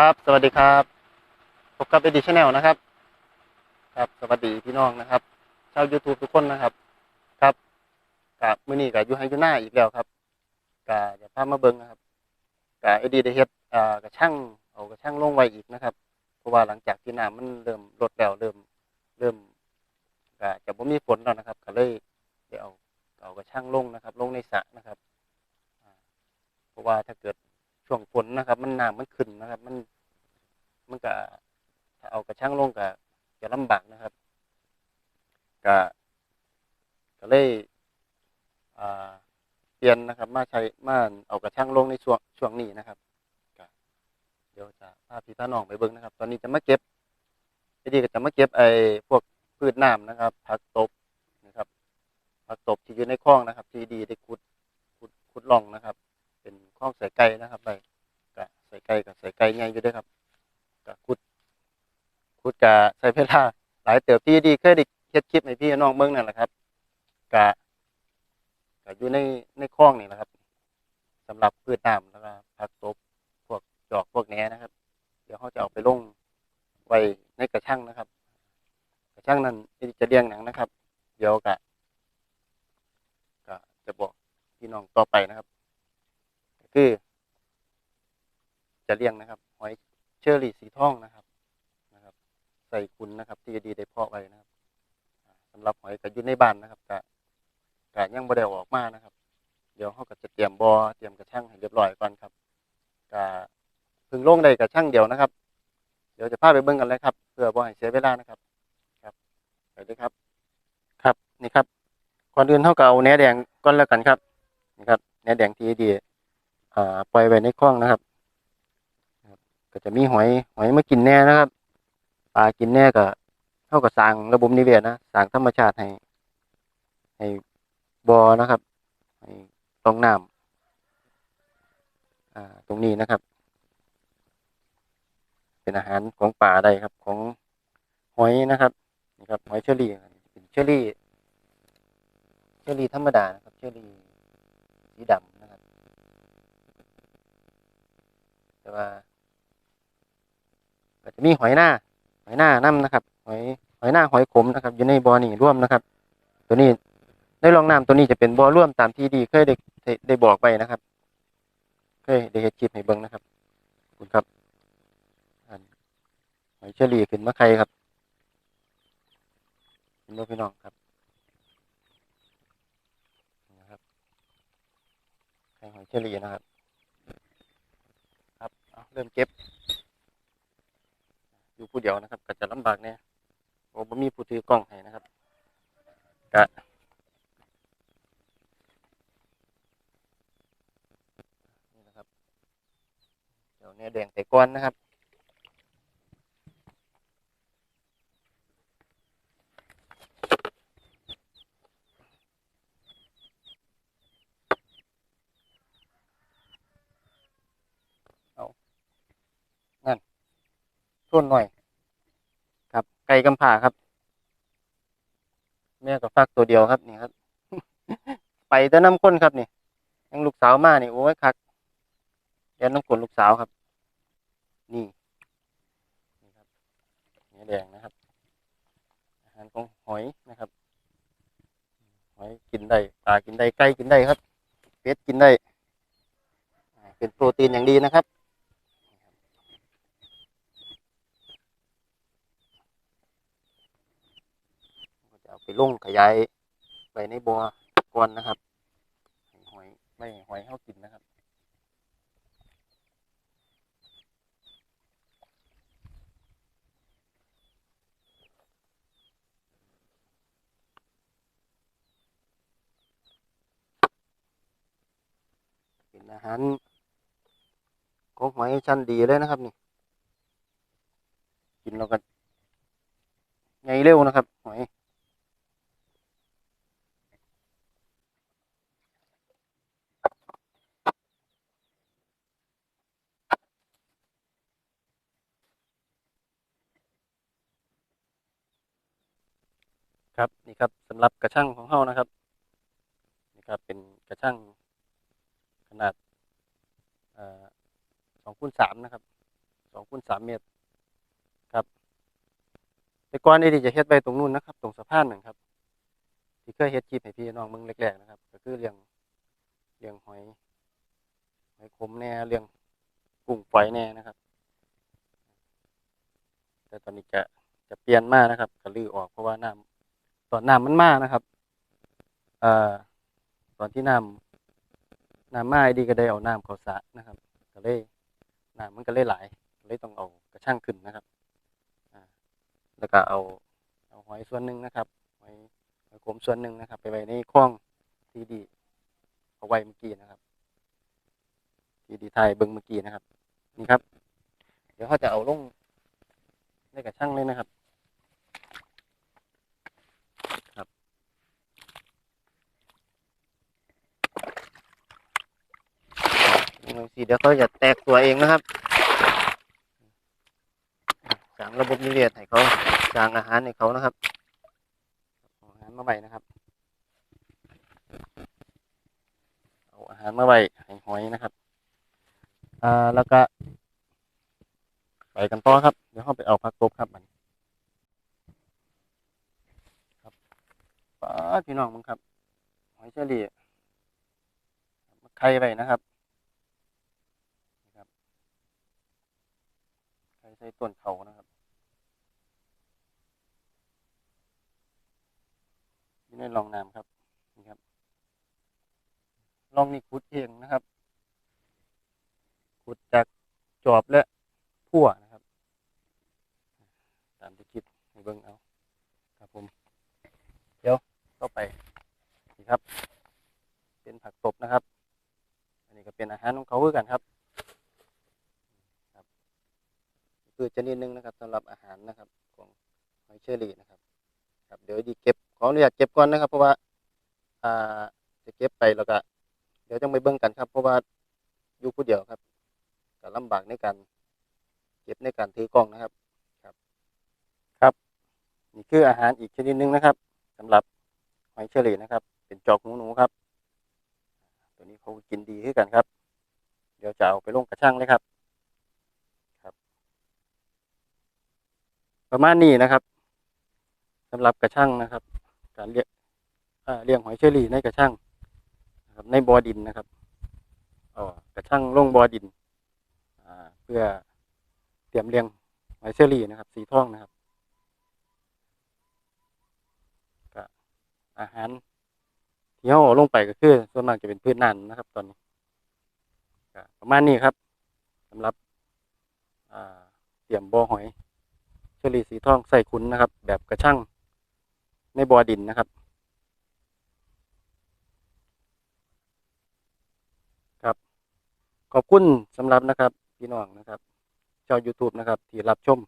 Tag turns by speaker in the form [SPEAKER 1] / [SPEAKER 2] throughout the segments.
[SPEAKER 1] ครับ สวัสดีครับพบกับเอดิชแนลนะครับ ครับ สวัสดีพี่น้องนะครับ ชาว YouTube ทุกคนนะครับ ครับกับมือนี้กับยูไฮยูน่าอีกแล้วครับกับจะพามาเบิ่งนะครับกับเอดีได้เฮ็ดอ่ากระช่างเอากระช่างลงไว้อีกนะครับ เพราะว่าหลังจากที่น้ำมันเริ่มลดแล้วเริ่มเริ่มก็จะบ่มีฝนแล้วนะครับ ก็เลยได้เอาเอากระช่างลงนะครับ ลงในสระนะครับเพราะว่าถ้าเกิด ช่วงฝนนะครับ มันน้ำมันขึ้นนะครับ มัน มันก็ถ้าเอากระช่างลงก็จะลำบากนะครับก็ก็เลยอ่าเปลี่ยนนะครับ มาใช้มาเอากระช่างลงในช่วงช่วงนี้นะครับก็เดี๋ยวจะพาพี่พาน้องไปเบิ่งนะครับ ตอนนี้จะมาเก็บไอ้ดีก็จะมาเก็บไอ้พวกพืชน้ำนะครับผักตบนะครับผักตบที่อยู่ในคลองนะครับ ที่ดีได้ขุดขุดขุดล่องนะครับ เข้องใส่ไก่นะครับไปกะใส่ไก่กับใส่ไก่ใหญ่อยู่ด้วยครับกะคุดคุดกะใส่เวลาหลายเติบพี่ดีเคยได้เฮ็ดคลิปให้พี่น้องเบิ่งนั่นแหละครับกะกะอยู่ในในคลองนี่แหละครับสำหรับพืชน้ำแล้วก็ผักตบพวกจอกพวกแหนนะครับ เดี๋ยวเขาจะเอาไปลงไว้ในกระชังนะครับ กระชังนั้นจะเลี้ยงหนังนะครับ เดี๋ยวกะกะจะบอกพี่น้องต่อไปนะครับ คือ จะเลี้ยงนะครับ หอยเชอรี่สีทองนะครับนะครับ ใส่คุณนะครับ ที่ดีได้เพาะไว้นะครับอ่าสำหรับหอยก็อยู่ในบ้านนะครับกะกะยังบ่ได้ออกมานะครับ เดี๋ยวเขาก็จะเตรียมบอ่อเตรียมกระชังให้เรียบร้อยก่อนครับกะพึ่งลงได้กระชังเดียวนะครับ เดี๋ยวจะพาไปเบิ่งกันเลยครับ เพื่อบ่ให้เสียเวลานะครับ ครับไปเลยครับ ครับนี่ครับก่อนอื่นเท่ากับเอาแหนแดงก่อนแล้วกันครับนี่ครับแหนแดงที่ดี ปล่อยไว้ในคลองนะครับ ก็จะมีหอยหอยมากินแน่นะครับปลากินแน่ก็เท่ากับสร้างระบบนิเวศนะสร้างธรรมชาติให้ให้บอนะครับให้ตรงน้ำอ่าตรงนี้นะครับ เป็นอาหารของป่าได้ครับของหอยนะครับนี่ครับหอยเชอรี่เป็นเชอรี่เชอรี่ธรรมดานะครับเชอรี่สีดำนะครับ แต่ว่าก็จะมีหอยหน้า หอยหน้าน้ำนะครับ หอยหอยหน้าหอยขมนะครับ อยู่ในบ่อนี่ร่วมนะครับ ตัวนี้ในรองน้ำตัวนี้จะเป็นบ่อร่วมตามที่ดีเคยได้ได้บอกไปนะครับเคยได้เห็นคลิปให้เบิ่งนะครับขอบคุณครับหอยเชอรี่ขึ้นมาใครครับเห็นพี่น้องครับนะครับไข่หอยเชอรี่นะครับ เริ่มเก็บ อยู่ผู้เดียวนะครับก็จะลำบากเนี่ยโอ้บ่มีผู้ถือกล้องให้นะครับกะนี่นะครับเดี๋ยวเนี่ยแดงแต่ก้อนนะครับ ต้นหน่อย ครับ ไก่กำผ่าครับ แม่ก็ฟักตัวเดียวครับนี่ครับ ไปแต่น้ำข้นครับนี่ยังลูกสาวมานี่โอ้ยคักเดี๋ยวน้ำข้นลูกสาวครับ นี่นี่ครับเนื้อแดงนะครับ อาหารของหอยนะครับ หอยกินได้ปลากินได้ไก่กินได้ครับเป็ดกินได้ เป็นโปรตีนอย่างดีนะครับ ก็จะเอา ไปลงขยายไปในบัวก่อนนะครับหอยไม่ให้หอยเข้ากินนะครับเป็นอาหารของหอยชั้นดีเลยนะครับนี่ กินแล้วก็ไงเร็วนะครับหอย ครับนี่ครับสำหรับกระช่างของเฮานะครับนี่ครับเป็นกระช่างขนาดสองคูณสามนะครับสองคูณสามเมตรครับแต่ก่อนนี่จะเฮ็ดไว้ตรงนู้นนะครับ ตรงสะพานนั่นครับ ที่เคยเฮ็ดคลิปให้พี่น้องมึงแรกๆนะครับ ก็คือเรื่องเรื่องหอยหอยขมแน่เรื่องกุ้งฝอยแน่นะครับ แต่ตอนนี้จะจะเปลี่ยนมากนะครับก็ลื้อออกเพราะว่าน้ำ อนน้ำมันมากนะครับเอ่อตอนที่น้ำน้ำมาดีก็ได้เอาน้ำเขาสะนะครับ ก็เลยน้ำมันก็เลยไหลก็เลยต้องเอากระช่างขึ้นนะครับแล้วก็เอาเอาหอยส่วนหนึ่งนะครับหอยหอยขมส่วนหนึ่งนะครับ ไปไว้ในคลองที่ดีเอาไว้เมื่อกี้นะครับ ที่ดีไทยเบิ้งเมื่อกี้นะครับ นี่ครับ เดี๋ยวเขาจะเอาลงในกระช่างเลยนะครับลงสิ เดี๋ยวเขาจะแตกตัวเองนะครับสร้างระบบนิเวศให้เขาสร้างอาหารให้เขานะครับอาหารมาไว้นะครับเอาอาหารมาไว้ให้หอยนะครับอ่าแล้วก็ไปกันต่อครับ เดี๋ยวเราไปเอาผักตบครับมันครับป้าพี่น้องมึงครับ หอยเชอรี่ไข่ไว้นะครับนี่ครับ ใส่ต้นเขานะครับอยู่ในรองน้ำครับนี่ครับรองนี่ขุดเองนะครับขุดจากจอบและพั่วนะครับ ตามที่คิดให้เบิ่งเอาครับผม เดี๋ยวต่อไปนี่ครับ เป็นผักตบนะครับ อันนี้ก็เป็นอาหารของเขาคือกันครับ คือจะนิดนึงนะครับสำหรับอาหารนะครับของหอยเชอรี่นะครับ ครับ เดี๋ยวดีเก็บขออนุญาตเก็บก่อนนะครับ เพราะว่าอ่าจะเก็บไปแล้วก็เดี๋ยวจะไปเบิ่งกันครับ เพราะว่าอยู่ผู้เดียวครับก็ลำบากในการเก็บในการถือกล้องนะครับ ครับ ครับ นี่คืออาหารอีกชนิดหนึ่งนะครับสำหรับหอยเชอรี่นะครับ เป็นจอกหมูหนูครับ ตัวนี้เขากินดีขึ้นกันครับ เดี๋ยวจะเอาไปลงกระช่างเลยครับ ประมาณนี้นะครับสำหรับกระช่างนะครับ การเลี้ยงเลี้ยงหอยเชอรี่ในกระช่างนะครับในบ่อดินนะครับอ๋อกระช่างลงบ่อดินเพื่อเตรียมเลี้ยงหอยเชอรี่นะครับ สีทองนะครับก็อาหารที่เขาลงไปก็คือส่วนมากจะเป็นพืชนั่นนะครับ ตอนนี้ประมาณนี้ครับสำหรับเตรียมบ่อหอย อรี่สีทองใส่ขุนนะครับ แบบกระช่างในบ่อดินนะครับ ครับ ขอบคุณสำหรับนะครับพี่น้องนะครับชาว YouTube นะครับ ที่รับชม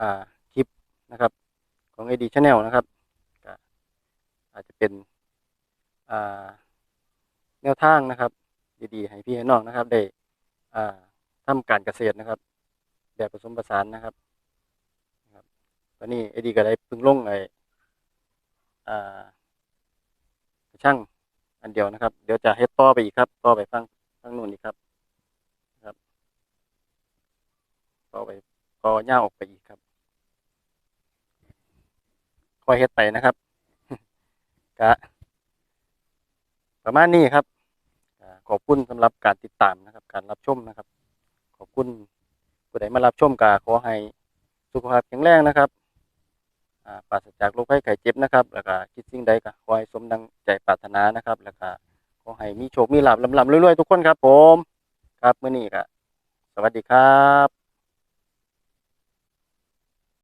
[SPEAKER 1] อ่าคลิปนะครับ ของ AD Channel นะครับอาจจะเป็นอ่าแนวทางนะครับ ดีๆ ให้พี่ให้น้องนะครับ ได้อ่าทำการเกษตรนะครับ แบบผสมผสานนะครับ ตอนนี้ AD ก็ได้พึ่งลงไอ้อ่าช่างอันเดียวนะครับ เดี๋ยวจะเฮ็ดต่อไปอีกครับต่อไปฟังฟังนู่นอีกครับครับต่อไปก็ย่าออกไปอีกครับคอยเฮ็ดไปนะครับกะประมาณนี้ครับขอบคุณสำหรับการติดตามนะครับ การรับชมนะครับ ขอบคุณผู้ใดมารับชมกาขอให้สุขภาพแข็งแรงนะครับ ปราศจากโรคภัยไข้เจ็บนะครับ แล้วก็คิดสิ่งใดก็ขอให้สมดังใจปรารถนานะครับ แล้วก็ขอให้มีโชค มีลาภลำๆรวยๆ ทุกคนครับผม ครับเมื่อนี้ก็สวัสดีครับ